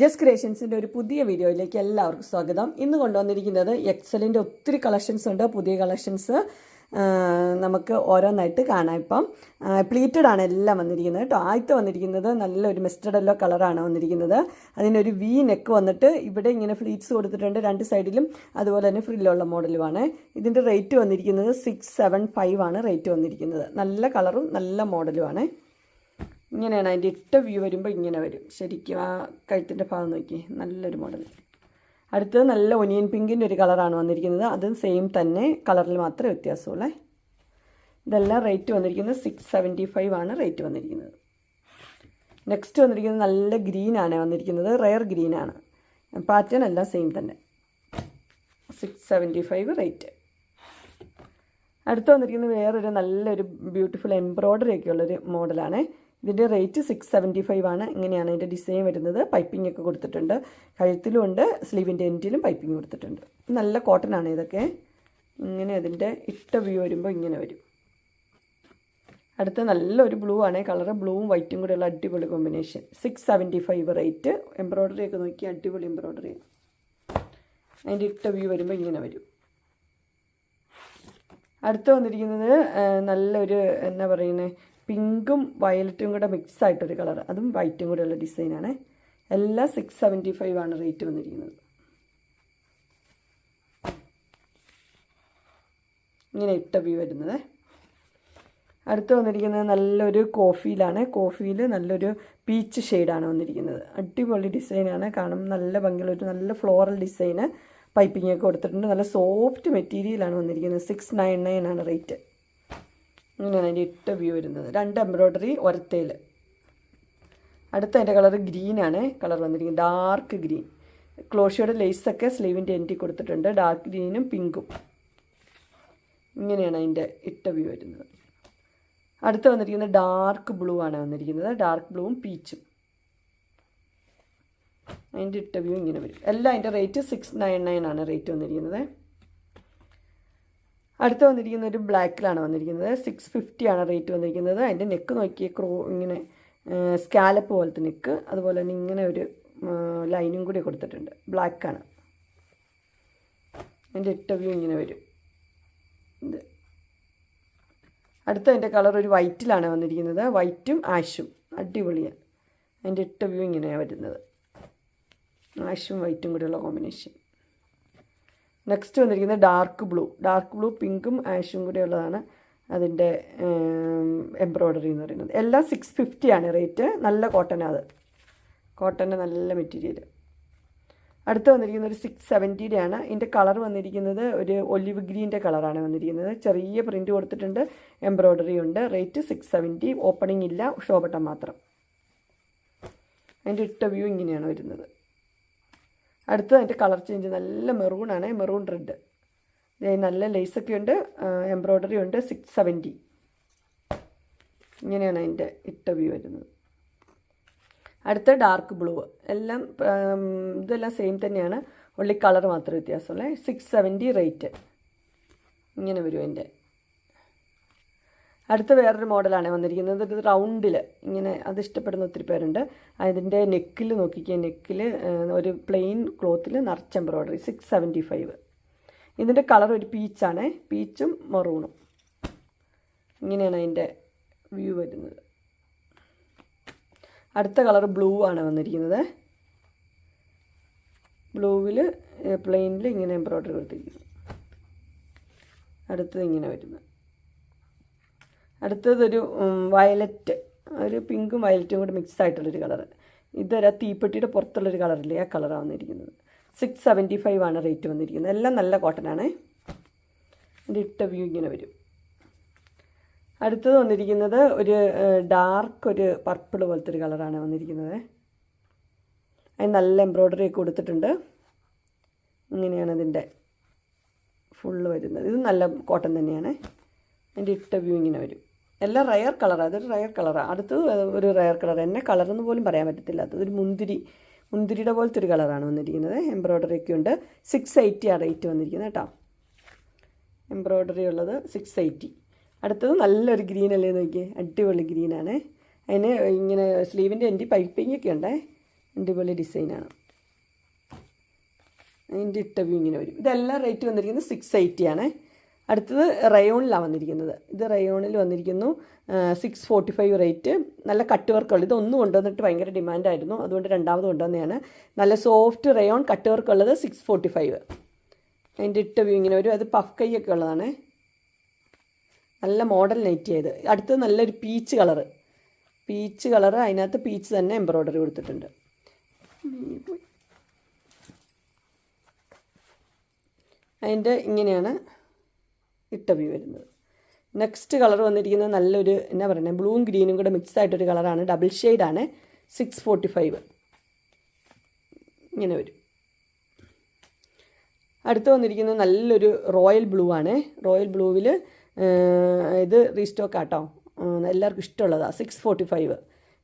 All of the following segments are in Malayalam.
ജസ് ക്രിയേഷൻസിന്റെ ഒരു പുതിയ വീഡിയോയിലേക്ക് എല്ലാവർക്കും സ്വാഗതം. ഇന്ന് കൊണ്ടുവന്നിരിക്കുന്നത് എക്സലിന്റെ ഒത്തിരി കളക്ഷൻസ് ഉണ്ട്. പുതിയ കളക്ഷൻസ് നമുക്ക് ഓരോന്നായിട്ട് കാണാം ഇപ്പം. പ്ലീറ്റഡ് ആണ് എല്ലാം വന്നിരിക്കുന്നത് കേട്ടോ. ആദ്യത്തെ വന്നിരിക്കുന്നത് നല്ലൊരു മെസ്റ്റഡ് എല്ലോ കളറാണ് വന്നിരിക്കുന്നത്. അതിനൊരു വി നെക്ക് വന്നിട്ട് ഇവിടെ ഇങ്ങനെ ഫ്ലീറ്റ്സ് കൊടുത്തിട്ടുണ്ട്. രണ്ട് സൈഡിലും അതുപോലെ തന്നെ ഫ്രില്ലുള്ള മോഡലുമാണ്. ഇതിന്റെ റേറ്റ് വന്നിരിക്കുന്നത് സിക്സ് സെവൻ ഫൈവ് ആണ് റേറ്റ് വന്നിരിക്കുന്നത്. നല്ല കളറും നല്ല മോഡലുമാണ്. ഇങ്ങനെയാണ്. അതിന്റെ ഇട്ട വ്യൂ വരുമ്പോൾ ഇങ്ങനെ വരും. ശരിക്കും ആ കഴുത്തിന്റെ ഭാഗം നോക്കി നല്ലൊരു മോഡൽ അടുത്തത് നല്ല ഒനിയൻ പിങ്കിന്റെ ഒരു കളറാണ് വന്നിരിക്കുന്നത്. അതും സെയിം തന്നെ കളറിൽ മാത്രമേ വ്യത്യാസമുള്ളേ. ഇതെല്ലാം റേറ്റ് വന്നിരിക്കുന്നത് സിക്സ് സെവന്റി ഫൈവ് ആണ് റേറ്റ് വന്നിരിക്കുന്നത്. നെക്സ്റ്റ് വന്നിരിക്കുന്നത് നല്ല ഗ്രീനാണ് വന്നിരിക്കുന്നത്. റെയർ ഗ്രീനാണ് പാറ്റേൺ എല്ലാം സെയിം തന്നെ. സിക്സ് സെവന്റി ഫൈവ് റേറ്റ് അടുത്ത് വന്നിരിക്കുന്നത് വേറൊരു നല്ലൊരു ബ്യൂട്ടിഫുൾ എംബ്രോയ്ഡറി ഒക്കെ ഉള്ളൊരു മോഡലാണ് ഇതിന്റെ റേറ്റ് സിക്സ് സെവന്റി ഫൈവ് ആണ്. ഇങ്ങനെയാണ് അതിന്റെ ഡിസൈൻ വരുന്നത്. പൈപ്പിംഗ് ഒക്കെ കൊടുത്തിട്ടുണ്ട്. കഴുത്തിലും ഉണ്ട്. സ്ലീവിന്റെ എൻഡിലും പൈപ്പിംഗ് കൊടുത്തിട്ടുണ്ട്. നല്ല കോട്ടൺ ആണ് ഇതൊക്കെ. ഇങ്ങനെ അതിന്റെ ഇട്ട വ്യൂ വരുമ്പോൾ ഇങ്ങനെ വരും. അടുത്ത നല്ലൊരു ബ്ലൂ ആണ്. കളറ് ബ്ലൂവും വൈറ്റും കൂടെയുള്ള അടിപൊളി combination six seventy five rate embroidery ഒക്കെ നോക്കി അടിപൊളി എംബ്രോയ്ഡറി അതിന്റെ ഇട്ട വ്യൂ വരുമ്പോൾ ഇങ്ങനെ വരും. അടുത്ത് വന്നിരിക്കുന്നത് നല്ലൊരു എന്നാ പറയുന്നത് പിങ്കും വയലറ്റും കൂടെ മിക്സ് ആയിട്ടൊരു കളർ അതും വൈറ്റും കൂടെ ഉള്ള ഡിസൈനാണ് എല്ലാം സിക്സ് സെവന്റി ഫൈവ് ആണ് റേറ്റ് വന്നിരിക്കുന്നത്. ഇങ്ങനെ ഇട്ട വ്യൂ വരുന്നത്. അടുത്ത് വന്നിരിക്കുന്നത് നല്ലൊരു കോഫിയിലാണ്. കോഫിയിൽ നല്ലൊരു പീച്ച് ഷെയ്ഡാണ് വന്നിരിക്കുന്നത്. അടിപൊളി ഡിസൈനാണ് കാണും നല്ല ഭംഗിയുള്ള ഒരു നല്ല ഫ്ലോറൽ ഡിസൈന് പൈപ്പിംഗ് ഒക്കെ കൊടുത്തിട്ടുണ്ട്. നല്ല സോഫ്റ്റ് മെറ്റീരിയലാണ് വന്നിരിക്കുന്നത്. സിക്സ് നയൻ നയൻ ആണ് റേറ്റ് ഇങ്ങനെയാണ് അതിന്റെ ഇട്ട വ്യൂ വരുന്നത്. രണ്ട് എംബ്രോയ്ഡറി ഒരത്തേൽ. അടുത്ത അതിന്റെ കളർ ഗ്രീനാണ് കളർ വന്നിരിക്കുന്നത് ഡാർക്ക് ഗ്രീൻ ക്ലോഷിയുടെ ലേസൊക്കെ സ്ലീവിന്റെ എന്റി കൊടുത്തിട്ടുണ്ട്. ഡാർക്ക് ഗ്രീനും പിങ്കും ഇങ്ങനെയാണ് അതിന്റെ ഇട്ട വ്യൂ വരുന്നത്. അടുത്ത് വന്നിരിക്കുന്നത് ഡാർക്ക് ബ്ലൂ ആണ് വന്നിരിക്കുന്നത്. ഡാർക്ക് ബ്ലൂവും പീച്ചും അതിന്റെ ഇട്ട വ്യൂ ഇങ്ങനെ വരും. എല്ലാം അതിന്റെ റേറ്റ് സിക്സ് നയൻ നയൻ ആണ് റേറ്റ് വന്നിരിക്കുന്നത്. അടുത്ത് വന്നിരിക്കുന്ന ഒരു ബ്ലാക്കിലാണ് വന്നിരിക്കുന്നത്. സിക്സ് ഫിഫ്റ്റി ആണ് റേറ്റ് വന്നിരിക്കുന്നത്. അതിന്റെ നെക്ക് നോക്കിയ ക്രോ ഇങ്ങനെ സ്കാലപ്പ് പോലത്തെ നെക്ക് അതുപോലെ തന്നെ ഇങ്ങനെ ഒരു ലൈനും കൂടി കൊടുത്തിട്ടുണ്ട്. ബ്ലാക്കാണ്. അതിന്റെ ഇട്ട വ്യൂ ഇങ്ങനെ വരും. ഇത്. അടുത്ത അതിന്റെ കളർ ഒരു വൈറ്റിലാണ് വന്നിരിക്കുന്നത്. വൈറ്റും ആഷും അടിപൊളിയാണ്. അതിന്റെ ഇട്ട വ്യൂ ഇങ്ങനെയാണ് വരുന്നത്. ആഷും വൈറ്റും കൂടെയുള്ള കോമ്പിനേഷൻ നെക്സ്റ്റ് വന്നിരിക്കുന്നത് ഡാർക്ക് ബ്ലൂ ഡാർക്ക് ബ്ലൂ പിങ്കും ആഷും കൂടി ഉള്ളതാണ് അതിന്റെ എംബ്രോയ്ഡറി എന്ന് പറയുന്നത്. എല്ലാം സിക്സ് ഫിഫ്റ്റി ആണ് റേറ്റ് നല്ല കോട്ടൺ അത്. കോട്ടന്റെ നല്ല മെറ്റീരിയൽ അടുത്ത് വന്നിരിക്കുന്നത് ഒരു സിക്സ് സെവന്റിയുടെ ആണ്. ഇതിന്റെ കളർ വന്നിരിക്കുന്നത് ഒരു ഒലിവ് ഗ്രീന്റെ കളറാണ് വന്നിരിക്കുന്നത്. ചെറിയ പ്രിന്റ് കൊടുത്തിട്ടുണ്ട്. എംബ്രോയ്ഡറി ഉണ്ട്. റേറ്റ് സിക്സ് സെവന്റി ഓപ്പണിംഗ് ഇല്ല. ഷോ ബട്ടൺ മാത്രം. അതിന്റെ ഇട്ട വ്യൂ ഇങ്ങനെയാണ് വരുന്നത്. അടുത്തത് അതിന്റെ കളർ ചേഞ്ച് നല്ല മെറൂണാണ് മെറൂൺ റെഡ് നല്ല ലേസൊക്കെ ഉണ്ട് എംബ്രോയ്ഡറി ഉണ്ട് സിക്സ് സെവന്റി ഇങ്ങനെയാണ് അതിന്റെ ഇട്ട വ്യൂ വരുന്നത്. അടുത്ത ഡാർക്ക് ബ്ലൂ എല്ലാം ഇതെല്ലാം സെയിം തന്നെയാണ്. ഉള്ളി കളർ മാത്രം വ്യത്യാസമുള്ളേ. സിക്സ് സെവന്റി റേറ്റ് ഇങ്ങനെ വരും അതിന്റെ. അടുത്ത വേറൊരു മോഡലാണ് വന്നിരിക്കുന്നത്. ഇത് റൗണ്ടിൽ ഇങ്ങനെ അത് ഇഷ്ടപ്പെടുന്ന ഒത്തിരി പേരുണ്ട്. അതിന്റെ നെക്കിൽ നോക്കിക്കുക നെക്കിൽ ഒരു പ്ലെയിൻ ക്ലോത്തിൽ നിറച്ച് എംബ്രോയ്ഡറി സിക്സ് സെവന്റി ഫൈവ് ഇതിന്റെ കളർ ഒരു പീച്ചാണ്. പീച്ചും മറൂണും. ഇങ്ങനെയാണ് അതിന്റെ വ്യൂ വരുന്നത്. അടുത്ത കളർ ബ്ലൂ ആണ് വന്നിരിക്കുന്നത്. ബ്ലൂവിൽ പ്ലെയിനിൽ ഇങ്ങനെ എംബ്രോയ്ഡറി കൊടുത്തിരിക്കുന്നു. അടുത്തത് ഇങ്ങനെ വരുന്നത്. അടുത്തതൊരു വയലറ്റ്. ഒരു പിങ്കും വയലറ്റും കൂടി മിക്സ് ആയിട്ടുള്ളൊരു കളർ ഇതൊരു തീപ്പെട്ടിയുടെ പുറത്തുള്ളൊരു കളറില്ലേ ആ കളറാണ് വന്നിരിക്കുന്നത്. സിക്സ് സെവന്റി ഫൈവ് ആണ് റേറ്റ് വന്നിരിക്കുന്നത്. എല്ലാം നല്ല കോട്ടനാണ് എന്റെ ഇട്ട വ്യൂ ഇങ്ങനെ വരും. അടുത്തത് വന്നിരിക്കുന്നത് ഒരു ഡാർക്ക് ഒരു പർപ്പിൾ പോലത്തെ ഒരു കളറാണ് വന്നിരിക്കുന്നത്. അതിന് നല്ല എംബ്രോയ്ഡറി ഒക്കെ കൊടുത്തിട്ടുണ്ട്. ഇങ്ങനെയാണ് അതിന്റെ ഫുള്ള് വരുന്നത്. ഇത് നല്ല കോട്ടൺ തന്നെയാണ്. അതിന്റെ ഇട്ട വ്യൂ ഇങ്ങനെ വരും. എല്ലാം റയർ കളറാണ് അതൊരു റയർ കളറാണ് അടുത്തത് ഒരു റയർ കളർ എന്നെ കളറെന്ന് പോലും പറയാൻ പറ്റത്തില്ല. അതൊരു മുന്തിരി മുന്തിരിയുടെ പോലത്തെ ഒരു കളറാണ് വന്നിരിക്കുന്നത്. എംബ്രോയ്ഡറി ഒക്കെ ഉണ്ട്. സിക്സ് എയ്റ്റി ആണ് റേറ്റ് വന്നിരിക്കുന്നത് കേട്ടോ. എംബ്രോയ്ഡറി ഉള്ളത് സിക്സ് എയ്റ്റി അടുത്തത് നല്ലൊരു ഗ്രീൻ അല്ലേ നോക്കിയേ? അടിപൊളി ഗ്രീനാണ് അതിന് ഇങ്ങനെ സ്ലീവിന്റെ എന്റെ പൈപ്പിംഗ് ഒക്കെ ഉണ്ടേ. അടിപൊളി ഡിസൈനാണ് അതിന്റെ ഇട്ടവ്യൂ ഇങ്ങനെ വരും. ഇതെല്ലാം റേറ്റ് വന്നിരിക്കുന്നത് സിക്സ് എയ്റ്റി ആണ്. അടുത്തത് റയോണിലാണ് വന്നിരിക്കുന്നത്. ഇത് റയോണിൽ വന്നിരിക്കുന്നു. സിക്സ് ഫോർട്ടി ഫൈവ് റേറ്റ് നല്ല കട്ട് വർക്കുള്ളത് ഇതൊന്നും കൊണ്ടുവന്നിട്ട് ഭയങ്കര ഡിമാൻഡായിരുന്നു അതുകൊണ്ട് രണ്ടാമത് കൊണ്ടുവന്നതാണ്. നല്ല സോഫ്റ്റ് റയോൺ കട്ട് വർക്കുള്ളത് സിക്സ് ഫോർട്ടി ഫൈവ് അതിന്റെ ഇട്ട വ്യൂ ഇങ്ങനെ വരും. അത് പഫ് കൈയൊക്കെ ഉള്ളതാണ്. നല്ല മോഡൽ നൈറ്റ് ചെയ്ത് അടുത്തത് നല്ലൊരു പീച്ച് കളറ് പീച്ച് കളറ് അതിനകത്ത് പീച്ച് തന്നെ എംബ്രോയ്ഡറി കൊടുത്തിട്ടുണ്ട്. അതിന്റെ ഇങ്ങനെയാണ്. ഇട്ട വ്യൂ വരുന്നത്. നെക്സ്റ്റ് കളർ വന്നിരിക്കുന്നത് നല്ലൊരു എന്നാ പറയുന്നത് ബ്ലൂവും ഗ്രീനും കൂടെ മിക്സ് ആയിട്ടൊരു കളറാണ് ഡബിൾ ഷെയ്ഡാണ് സിക്സ് ഫോർട്ടി ഫൈവ് ഇങ്ങനെ വരും. അടുത്ത് വന്നിരിക്കുന്നത് നല്ലൊരു റോയൽ ബ്ലൂ ആണ്. റോയൽ ബ്ലൂവിൽ ഇത് റീസ്റ്റോക്ക് ആട്ടോ. എല്ലാവർക്കും ഇഷ്ടമുള്ളതാണ് സിക്സ് ഫോർട്ടി ഫൈവ്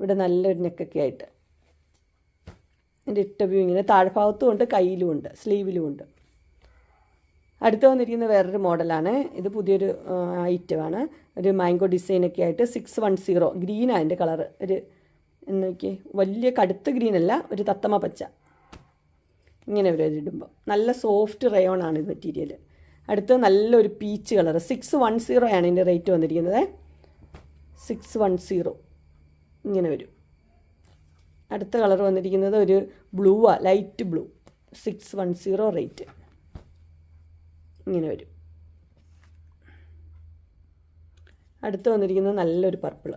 ഇവിടെ നല്ലൊരു നെക്കൊക്കെ ആയിട്ട്. എന്റെ ഇട്ട വ്യൂ ഇങ്ങനെ താഴ്ഭാഗത്തും ഉണ്ട് കയ്യിലും ഉണ്ട് സ്ലീവിലും ഉണ്ട്. അടുത്ത് വന്നിരിക്കുന്ന വേറൊരു മോഡലാണ്. ഇത് പുതിയൊരു ഐറ്റമാണ് ഒരു മാംഗോ ഡിസൈനൊക്കെ ആയിട്ട് സിക്സ് വൺ സീറോ ഗ്രീനാണ് അതിന്റെ കളറ് ഒരു എന്നൊക്കെ വലിയ കടുത്ത ഗ്രീൻ അല്ല ഒരു തത്തമ പച്ച. ഇങ്ങനെ ഒരു ഇടുമ്പോൾ നല്ല സോഫ്റ്റ് റയോൺ ആണ് ഇത് മെറ്റീരിയൽ അടുത്ത് നല്ലൊരു peach colour six one zero ആണ് ഇതിന്റെ റേറ്റ് വന്നിരിക്കുന്നത്. സിക്സ് വൺ സീറോ ഇങ്ങനെ വരും. അടുത്ത കളർ വന്നിരിക്കുന്നത് ഒരു ബ്ലൂ ആ light blue six one zero rate ഇങ്ങനെ വരും. അടുത്ത് വന്നിരിക്കുന്നത് നല്ലൊരു പർപ്പിൾ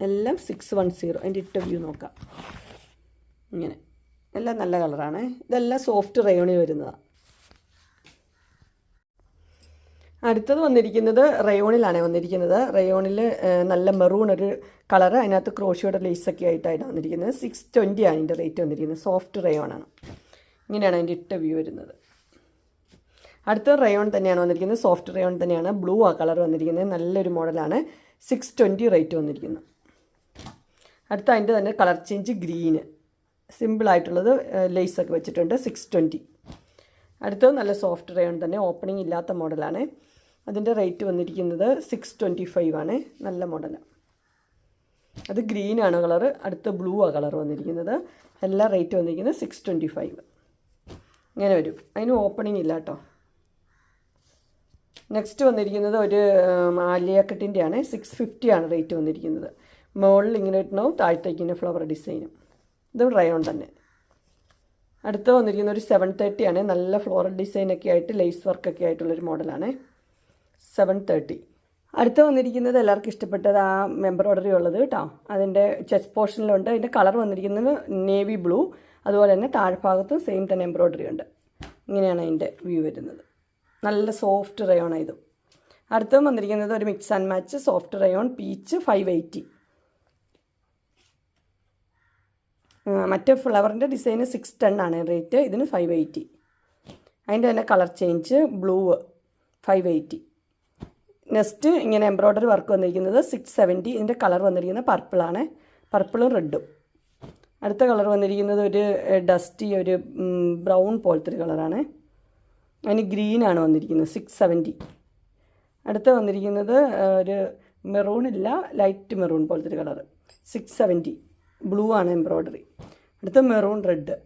എല്ലാം സിക്സ് വൺ സീറോ അതിന്റെ ഇട്ട വ്യൂ നോക്കാം. ഇങ്ങനെ. എല്ലാം നല്ല കളറാണ് ഇതെല്ലാം സോഫ്റ്റ് റയോണിൽ വരുന്നതാണ് അടുത്തത് വന്നിരിക്കുന്നത് റയോണിലാണ് വന്നിരിക്കുന്നത്. റയോണിൽ നല്ല മെറൂൺ ഒരു കളർ അതിനകത്ത് ക്രോഷിയുടെ ലേസൊക്കെ ആയിട്ടാണ് വന്നിരിക്കുന്നത്. സിക്സ് ട്വന്റി ആണ് അതിന്റെ റേറ്റ് വന്നിരിക്കുന്നത്. സോഫ്റ്റ് റയോണാണ് ഇങ്ങനെയാണ് അതിന്റെ ഇട്ട വ്യൂ വരുന്നത്. അടുത്ത റയോൺ തന്നെയാണ് വന്നിരിക്കുന്നത്. സോഫ്റ്റ് റയോൺ തന്നെയാണ്. ബ്ലൂ ആ കളർ വന്നിരിക്കുന്നത്. നല്ലൊരു മോഡലാണ് സിക്സ് ട്വന്റി റേറ്റ് വന്നിരിക്കുന്നത്. അടുത്ത അതിന്റെ തന്നെ കളർ ചേഞ്ച് ഗ്രീന് സിമ്പിളായിട്ടുള്ളത് ലേസൊക്കെ വെച്ചിട്ടുണ്ട്. സിക്സ് ട്വന്റി അടുത്തത് നല്ല സോഫ്റ്റ് റയോൺ തന്നെ. ഓപ്പണിംഗ് ഇല്ലാത്ത മോഡലാണ് അതിന്റെ റേറ്റ് വന്നിരിക്കുന്നത് സിക്സ് ട്വന്റി ഫൈവ് ആണ്. നല്ല മോഡലാണ് അത് ഗ്രീനാണ് കളർ അടുത്ത ബ്ലൂ ആ കളർ വന്നിരിക്കുന്നത്. എല്ലാ റേറ്റ് വന്നിരിക്കുന്നത് സിക്സ് ട്വന്റി ഫൈവ് ഇങ്ങനെ വരും. അതിന് ഓപ്പണിംഗ് ഇല്ല കേട്ടോ. നെക്സ്റ്റ് വന്നിരിക്കുന്നത് ഒരു ആലിയക്കട്ടിന്റെ ആണ് സിക്സ് ഫിഫ്റ്റി ആണ് റേറ്റ് വന്നിരിക്കുന്നത്. മുകളിൽ ഇങ്ങനെ ഇട്ടുണ്ടാവും താഴത്തേക്ക് ഇങ്ങനെ ഫ്ലവർ ഡിസൈനും ഇതും റയോൺ തന്നെ. അടുത്ത വന്നിരിക്കുന്ന ഒരു സെവൻ തേർട്ടി ആണ്. നല്ല ഫ്ലോറൽ ഡിസൈനൊക്കെ ആയിട്ട് ലേസ് വർക്കൊക്കെ ആയിട്ടുള്ളൊരു മോഡലാണ്. സെവൻ തേർട്ടി അടുത്ത വന്നിരിക്കുന്നത് എല്ലാവർക്കും ഇഷ്ടപ്പെട്ടത് ആ എംബ്രോയ്ഡറി ഉള്ളത് കേട്ടോ അതിന്റെ ചെസ്റ്റ് പോർഷനിലുണ്ട് അതിന്റെ കളർ വന്നിരിക്കുന്നത് നേവി ബ്ലൂ അതുപോലെ തന്നെ താഴ്ഭാഗത്തും സെയിം തന്നെ എംബ്രോയ്ഡറി ഉണ്ട്. ഇങ്ങനെയാണ് അതിന്റെ വ്യൂ വരുന്നത്. നല്ല സോഫ്റ്റ് റയോൺ ഇത് അടുത്തത് വന്നിരിക്കുന്നത് ഒരു mix and match soft rayon peach five eighty. മറ്റേ ഫ്ലവറിന്റെ ഡിസൈന് സിക്സ് ടെൻ ആണ് റേറ്റ് ഇതിന് ഫൈവ് എയ്റ്റി. അതിന്റെ തന്നെ colour change blue five eighty. Next ഇങ്ങനെ എംബ്രോയ്ഡറി വർക്ക് വന്നിരിക്കുന്നത് സിക്സ് സെവന്റി ഇതിന്റെ കളർ വന്നിരിക്കുന്നത് പർപ്പിളാണ് പർപ്പിളും റെഡും അടുത്ത കളർ വന്നിരിക്കുന്നത് ഒരു ഡസ്റ്റി ഒരു ബ്രൗൺ പോലത്തെ ഒരു കളറാണ്. അതിന് ഗ്രീനാണ് വന്നിരിക്കുന്നത് സിക്സ് സെവന്റി അടുത്ത വന്നിരിക്കുന്നത് ഒരു മെറൂൺ ഇല്ല ലൈറ്റ് മെറൂൺ പോലത്തെ ഒരു കളർ സിക്സ് സെവന്റി ബ്ലൂ ആണ് എംബ്രോയ്ഡറി അടുത്ത മെറൂൺ റെഡ്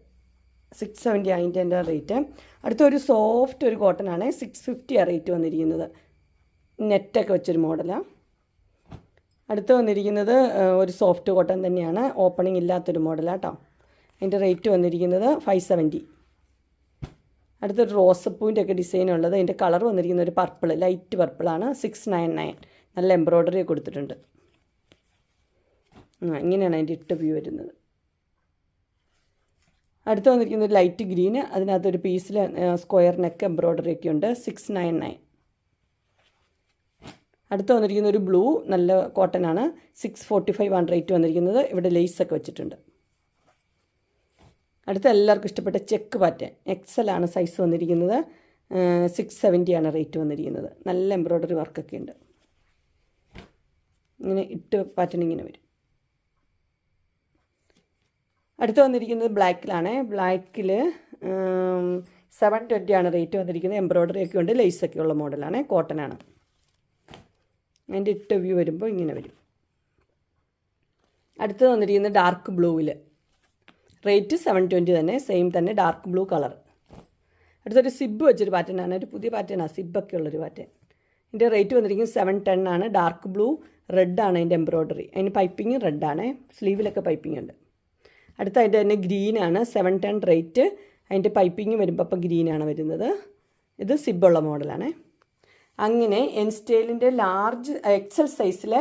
സിക്സ് സെവന്റി അതിന്റെ എന്റെ റേറ്റ് അടുത്ത ഒരു സോഫ്റ്റ് ഒരു കോട്ടൺ ആണ് സിക്സ് ഫിഫ്റ്റി ആ റേറ്റ് വന്നിരിക്കുന്നത്. നെറ്റൊക്കെ വെച്ചൊരു മോഡലാണ് അടുത്ത് വന്നിരിക്കുന്നത് ഒരു സോഫ്റ്റ് കോട്ടൺ തന്നെയാണ് ഓപ്പണിംഗ് ഇല്ലാത്തൊരു മോഡലാണ് കേട്ടോ അതിന്റെ റേറ്റ് വന്നിരിക്കുന്നത് ഫൈവ് സെവന്റി അടുത്തൊരു റോസപ്പൂവിന്റെ ഒക്കെ ഡിസൈൻ ഉള്ളത്. അതിന്റെ കളർ വന്നിരിക്കുന്ന ഒരു പർപ്പിൾ ലൈറ്റ് പർപ്പിളാണ് സിക്സ് നയൻ നയൻ നല്ല എംബ്രോയ്ഡറി കൊടുത്തിട്ടുണ്ട്. ഇങ്ങനെയാണ് അതിന്റെ ഇട്ട് വ്യൂ വരുന്നത്. അടുത്ത് ഒരു ലൈറ്റ് ഗ്രീന് അതിനകത്തൊരു പീസിൽ സ്ക്വയർ നെക്ക് എംബ്രോയ്ഡറി ഒക്കെ ഉണ്ട്. സിക്സ് നയൻ നയൻ അടുത്ത് വന്നിരിക്കുന്ന ഒരു ബ്ലൂ നല്ല കോട്ടൺ ആണ്. സിക്സ് ഫോർട്ടി ഫൈവ് ആണ് റേറ്റ് വന്നിരിക്കുന്നത്. ഇവിടെ ലേസ് ഒക്കെ വെച്ചിട്ടുണ്ട്. അടുത്ത എല്ലാവർക്കും ഇഷ്ടപ്പെട്ട ചെക്ക് പാറ്റേൺ. ആണ് സൈസ് വന്നിരിക്കുന്നത്. സിക്സ് സെവന്റി ആണ് റേറ്റ് വന്നിരിക്കുന്നത്. നല്ല എംബ്രോയ്ഡറി വർക്കൊക്കെ ഉണ്ട്. ഇങ്ങനെ ഇട്ട് പാറ്റേൺ ഇങ്ങനെ വരും. അടുത്ത് വന്നിരിക്കുന്നത് ബ്ലാക്കിലാണ് ബ്ലാക്കിൽ സെവൻ ട്വന്റി ആണ് റേറ്റ് വന്നിരിക്കുന്നത്. എംബ്രോയ്ഡറി ഒക്കെ ഉണ്ട്. ലൈസ് ഒക്കെ ഉള്ള മോഡലാണ് കോട്ടൺ ആണ്. അതിന്റെ ഇട്ട് വ്യൂ വരുമ്പോൾ ഇങ്ങനെ വരും. അടുത്ത് വന്നിരിക്കുന്നത് ഡാർക്ക് ബ്ലൂവിൽ റേറ്റ് സെവൻ ട്വന്റി തന്നെ സെയിം തന്നെ ഡാർക്ക് ബ്ലൂ കളർ അടുത്തൊരു സിബ് വെച്ചൊരു പാറ്റേൺ ആണ്. ഒരു പുതിയ പാറ്റേൺ ആണ് സിബൊക്കെ ഉള്ളൊരു പാറ്റേൺ ഇതിന്റെ റേറ്റ് വന്നിരിക്കുന്നത് സെവൻ ടെൻ ആണ്. ഡാർക്ക് ബ്ലൂ റെഡ് ആണ് അതിന്റെ എംബ്രോയ്ഡറി അതിന് പൈപ്പിംഗ് റെഡ് ആണ്. സ്ലീവിലൊക്കെ പൈപ്പിംഗ് ഉണ്ട്. അടുത്ത അതിന്റെ തന്നെ ഗ്രീൻ ആണ്. സെവൻ ടെൻ റേറ്റ് അതിന്റെ പൈപ്പിങ് വരുമ്പോൾ അപ്പോൾ ഗ്രീൻ ആണ് വരുന്നത്. ഇത് സിബുള്ള മോഡലാണ് അങ്ങനെ എൻ സ്റ്റൈലിന്റെ ലാർജ് എക്സൽ സൈസിലെ